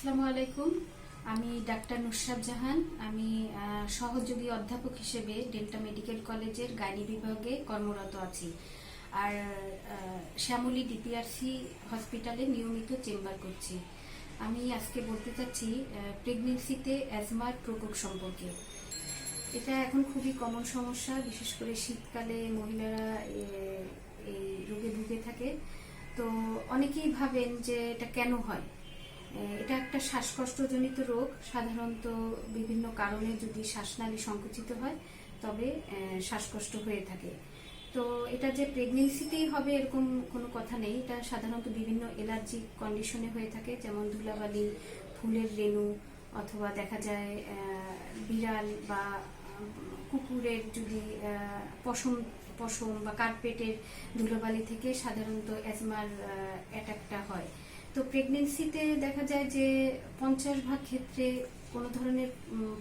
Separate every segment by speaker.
Speaker 1: আসসালামু আলাইকুম। আমি ডাক্তার নুসরাত জাহান। আমি সহযোগী অধ্যাপক হিসেবে ডেল্টা মেডিকেল কলেজের গাইনি বিভাগে কর্মরত আছি। আর শ্যামলী ডিপিআরসি হসপিটালে নিয়মিত চেম্বার করছি। আমি আজকে বলতে চাচ্ছি প্রেগনেন্সিতে অ্যাজমার প্রকোপ সম্পর্কে। এটা এখন খুবই কমন সমস্যা, বিশেষ করে শীতকালে মহিলারা এই রোগে ভুগে থাকে। তো অনেকেই ভাবেন যে এটা কেন হয়? এটা একটা শ্বাসকষ্টজনিত রোগ, সাধারণত বিভিন্ন কারণে যদি শ্বাসনালী সংকুচিত হয়, তবে শ্বাসকষ্ট হয়ে থাকে। তো এটা যে প্রেগনেন্সিতেই হবে এরকম কোনো কথা নেই। এটা সাধারণত বিভিন্ন এলার্জি কন্ডিশনে হয়ে থাকে, যেমন ধুলাবালি, ফুলের রেণু, অথবা দেখা যায় বিড়াল বা, কুকুরের যদি পশম পশম বা কার্পেটের ধুলোবালি থেকে সাধারণত অ্যাজমার অ্যাটাকটা হয়। তো প্রেগনেন্সিতে দেখা যায় যে পঞ্চাশ ভাগ ক্ষেত্রে কোনো ধরনের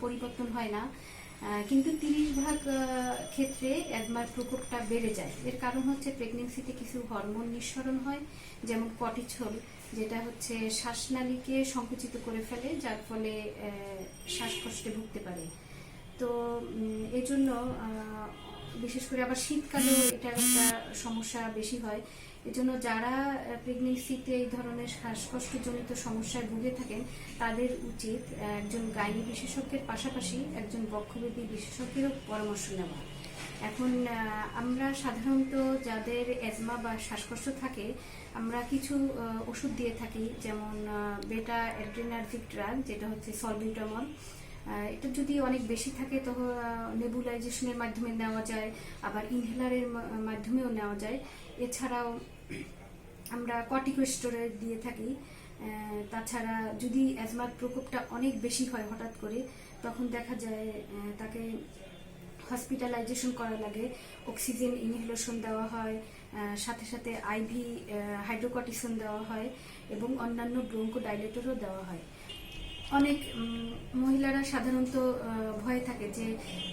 Speaker 1: পরিবর্তন হয় না। কিন্তু তিরিশ ভাগ ক্ষেত্রে অ্যাজমার প্রকোপটা বেড়ে যায়। এর কারণ হচ্ছে প্রেগনেন্সিতে কিছু হরমোন নিঃসরণ হয় যেমন কটিছল যেটা হচ্ছে শ্বাসনালীকে সংকুচিত করে ফেলে যার ফলে শ্বাসকষ্টে ভুগতে পারে। তো উম, এই জন্য আহ, বিশেষ করে আবার শীতকালেও এটা একটা সমস্যা বেশি হয়। এজন্য যারা প্রেগনেন্সিতে এই ধরনের শ্বাসকষ্টজনিত সমস্যায় ভুগে থাকেন, তাদের উচিত একজন গাইনি বিশেষজ্ঞের পাশাপাশি একজন বক্ষব্যাপী বিশেষজ্ঞেরও পরামর্শ নেওয়া। এখন আমরা সাধারণত যাদের অ্যাজমা বা শ্বাসকষ্ট থাকে, আমরা কিছু ওষুধ দিয়ে থাকি, যেমন বেটা অ্যাড্রিনার্জিক ড্রাগ যেটা হচ্ছে সলবিউটামল এটা যদি অনেক বেশি থাকে, তো নেবুলাইজেশনের মাধ্যমে নেওয়া যায়, আবার ইনহেলারের মাধ্যমেও নেওয়া যায়। এছাড়াও আমরা কর্টিকোস্টেরয়েড দিয়ে থাকি। তাছাড়া যদি অ্যাজমার প্রকোপটা অনেক বেশি হয় হঠাৎ করে, তখন দেখা যায় তাকে হসপিটালাইজেশন করা লাগে। অক্সিজেন ইনহেলেশন দেওয়া হয় সাথে সাথে আইভি হাইড্রোকটিসন দেওয়া হয় এবং অন্যান্য ব্রঙ্কো ডাইলেটরও দেওয়া হয়। অনেক মহিলারা সাধারণত ভয়ে থাকে যে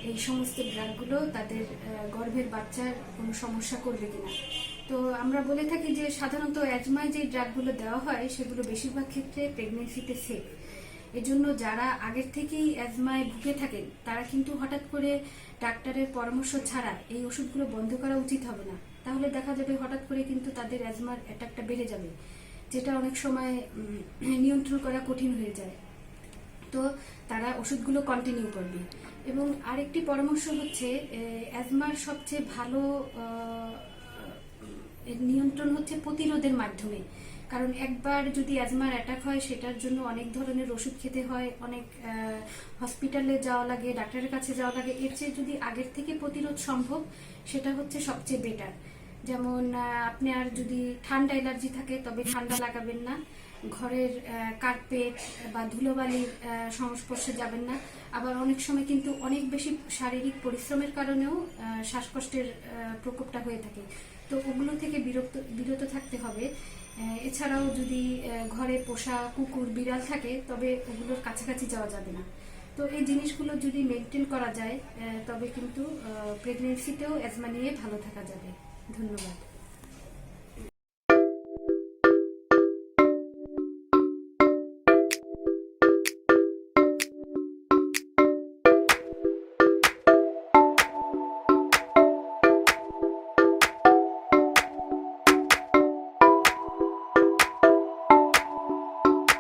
Speaker 1: এই সমস্ত ড্রাগগুলো তাদের গর্ভের বাচ্চার কোনো সমস্যা করবে কিনা। তো আমরা বলে থাকি যে সাধারণত অ্যাজমায় যে ড্রাগগুলো দেওয়া হয়, সেগুলো বেশিরভাগ ক্ষেত্রে প্রেগনেন্সিতে সেফ এজন্য যারা আগের থেকেই অ্যাজমায় ভুগে থাকেন, তারা কিন্তু হঠাৎ করে ডাক্তারের পরামর্শ ছাড়া এই ওষুধগুলো বন্ধ করা উচিত হবে না। তাহলে দেখা যাবে হঠাৎ করে কিন্তু তাদের অ্যাজমার অ্যাটাকটা বেড়ে যাবে, যেটা অনেক সময় নিয়ন্ত্রণ করা কঠিন হয়ে যায়। তো তারা ওষুধগুলো কন্টিনিউ করবে। এবং আরেকটি পরামর্শ হচ্ছে অ্যাজমার সবচেয়ে ভালো নিয়ন্ত্রণ হচ্ছে প্রতিরোধের মাধ্যমে। কারণ একবার যদি অ্যাজমার অ্যাটাক হয় সেটার জন্য অনেক ধরনের ওষুধ খেতে হয় অনেক হসপিটালে যাওয়া লাগে ডাক্তারের কাছে যাওয়া লাগে। এর চেয়ে যদি আগের থেকে প্রতিরোধ সম্ভব সেটা হচ্ছে সবচেয়ে বেটার যেমন আহ, আপনার যদি ঠান্ডা অ্যালার্জি থাকে তবে ঠান্ডা লাগাবেন না। ঘরের কার্পেট বা ধুলোবালির সংস্পর্শে যাবেন না। আবার অনেক সময় কিন্তু অনেক বেশি শারীরিক পরিশ্রমের কারণেও শ্বাসকষ্টের প্রকোপটা হয়ে থাকে। তো ওগুলো থেকে বিরক্ত, বিরত থাকতে হবে। এছাড়াও যদি ঘরে পোষা কুকুর, বিড়াল থাকে, তবে ওগুলোর কাছাকাছি যাওয়া যাবে না। তো এই জিনিসগুলো যদি মেনটেন করা যায় তবে কিন্তু প্রেগনেন্সিতেও অ্যাজমা নিয়ে ভালো থাকা যাবে। ধন্যবাদ।